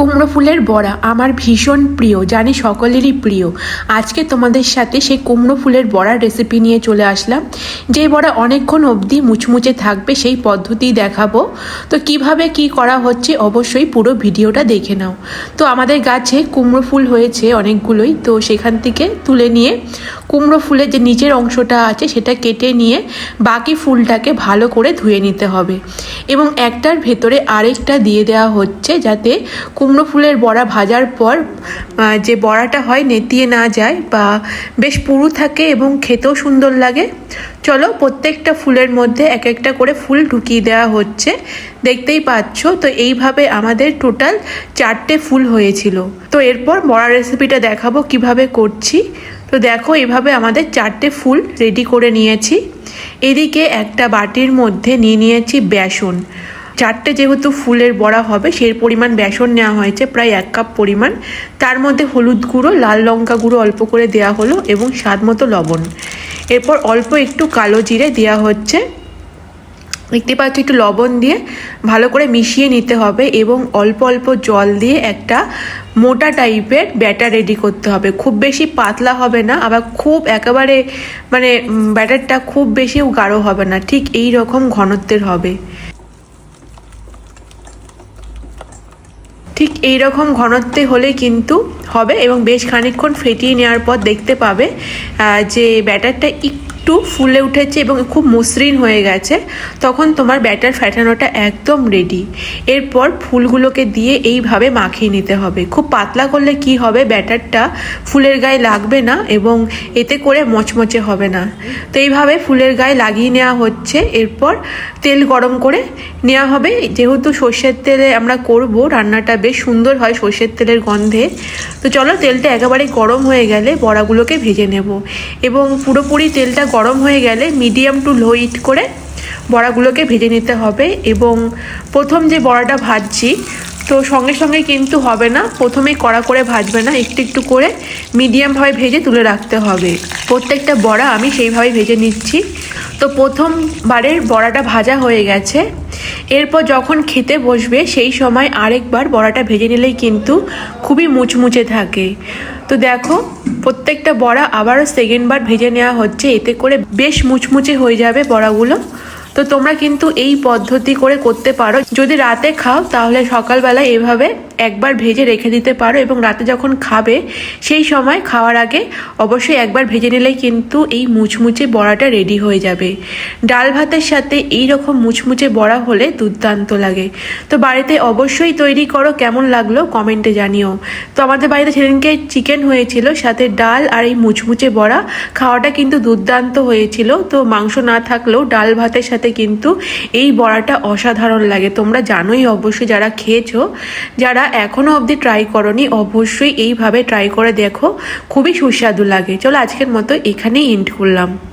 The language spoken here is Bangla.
কুমড়ো ফুলের বড়া আমার ভীষণ প্রিয়, জানি সকলেরই প্রিয়। আজকে তোমাদের সাথে সেই কুমড়ো ফুলের বড়ার রেসিপি নিয়ে চলে আসলাম। যে বড়া অনেকক্ষণ অবধি মুচমুচে থাকবে সেই পদ্ধতি দেখাবো। তো কীভাবে কি করা হচ্ছে অবশ্যই পুরো ভিডিওটা দেখে নাও। তো আমাদের গাছে কুমড়ো ফুল হয়েছে অনেকগুলোই, তো সেখান থেকে তুলে নিয়ে কুমড়ো ফুলের যে নিচের অংশটা আছে সেটা কেটে নিয়ে বাকি ফুলটাকে ভালো করে ধুয়ে নিতে হবে। এবং একটার ভেতরে আরেকটা দিয়ে দেওয়া হচ্ছে যাতে কুমড়ো ফুলের বড়া ভাজার পর যে বড়াটা হয় নেতিয়ে না যায় বা বেশ পুরু থাকে এবং খেতেও সুন্দর লাগে, চলো প্রত্যেকটা ফুলের মধ্যে এক একটা করে ফুল ঢুকিয়ে দেওয়া হচ্ছে। দেখতেই পাচ্ছ, তো এইভাবে আমাদের টোটাল চারটে ফুল হয়েছিল। তো এরপর বড়া রেসিপিটা দেখাবো কীভাবে করছি। তো দেখো, এভাবে আমাদের চারটে ফুল রেডি করে নিয়েছি। এদিকে একটা বাটির মধ্যে নিয়ে নিয়েছি বেসন। চারটে যেহেতু ফুলের বড়া হবে, সেই পরিমাণ বেসন নেওয়া হয়েছে, প্রায় এক কাপ পরিমাণ। তার মধ্যে হলুদ গুঁড়ো, লাল লঙ্কা গুঁড়ো অল্প করে দেওয়া হলো এবং স্বাদ মতো লবণ। এরপর অল্প একটু কালো জিরে দেওয়া হচ্ছে। দেখতে পাচ্ছ, একটু লবণ দিয়ে ভালো করে মিশিয়ে নিতে হবে এবং অল্প অল্প জল দিয়ে একটা মোটা টাইপের ব্যাটার রেডি করতে হবে। খুব বেশি পাতলা হবে না, আবার খুব একেবারে মানে ব্যাটারটা খুব বেশিও গাঢ় হবে না, ঠিক এই রকম ঘনত্বের হবে। ঠিক এই রকম ঘনত্বে হলে কিন্তু হবে এবং বেশ খানিকক্ষণ ফেটিয়ে নেওয়ার পর দেখতে পাবে যে ব্যাটারটা একটু ফুলে উঠেছে এবং খুব মসৃণ হয়ে গেছে, তখন তোমার ব্যাটার ফ্যাটানোটা একদম রেডি এরপর ফুলগুলোকে দিয়ে এইভাবে মাখিয়ে নিতে হবে। খুব পাতলা করলে কি হবে, ব্যাটারটা ফুলের গায়ে লাগবে না এবং এতে করে মচমচে হবে না। তো এইভাবে ফুলের গায়ে লাগিয়ে নেওয়া হচ্ছে। এরপর তেল গরম করে নেওয়া হবে। যেহেতু সর্ষের তেলে আমরা করব, রান্নাটা বেশ সুন্দর হয় সর্ষের তেলের গন্ধে। তো চলো তেলটা একেবারে গরম হয়ে গেলে বড়াগুলোকে ভেজে নেব। এবং পুরোপুরি তেলটা গরম হয়ে গেলে মিডিয়াম টু লো হিট করে বড়াগুলোকে ভেজে নিতে হবে এবং প্রথম যে বড়াটা ভাজছি, তো সঙ্গে সঙ্গে কিন্তু হবে না। প্রথমেই কড়া করে ভাজবে না, একটু একটু করে মিডিয়ামভাবে ভেজে তুলে রাখতে হবে। প্রত্যেকটা বড়া আমি সেইভাবে ভেজে নিচ্ছি। তো প্রথমবারের বড়াটা ভাজা হয়ে গেছে। এরপর যখন খেতে বসবে, সেই সময় আরেকবার বড়াটা ভেজে নিলেই কিন্তু খুবই মুচমুচে থাকে। তো দেখো, প্রত্যেকটা বড়া আবারও সেকেন্ডবার ভেজে নেওয়া হচ্ছে। এতে করে বেশ মুচমুচে হয়ে যাবে বড়াগুলো। তো তোমরা কিন্তু এই পদ্ধতি করে করতে পারো। যদি রাতে খাও, তাহলে সকালবেলা এভাবে একবার ভেজে রেখে দিতে পারো এবং রাতে যখন খাবে, সেই সময় খাওয়ার আগে অবশ্যই একবার ভেজে নিলেই কিন্তু এই মুচমুচে বড়াটা রেডি হয়ে যাবে। ডাল ভাতের সাথে এই রকম মুচমুচে বড়া হলে দুর্দান্ত লাগে। তো বাড়িতে অবশ্যই তৈরি করো, কেমন লাগল কমেন্টে জানিও। তো আমাদের বাড়িতে সেদিনকে চিকেন হয়েছিল, সাথে ডাল আর এই মুচমুচে বড়া। খাওয়াটা কিন্তু দুর্দান্ত হয়েছিল। তো মাংস না থাকলেও ডাল ভাতের সাথে কিন্তু এই বড়াটা অসাধারণ লাগে। তোমরা জানোই অবশ্যই যারা খেয়েছো, যারা এখনও অবধি ট্রাই করনি, অবশ্যই এইভাবে ট্রাই করে দেখো, খুবই সুস্বাদু লাগে। চলো আজকের মতো এখানেই এন্ড করলাম।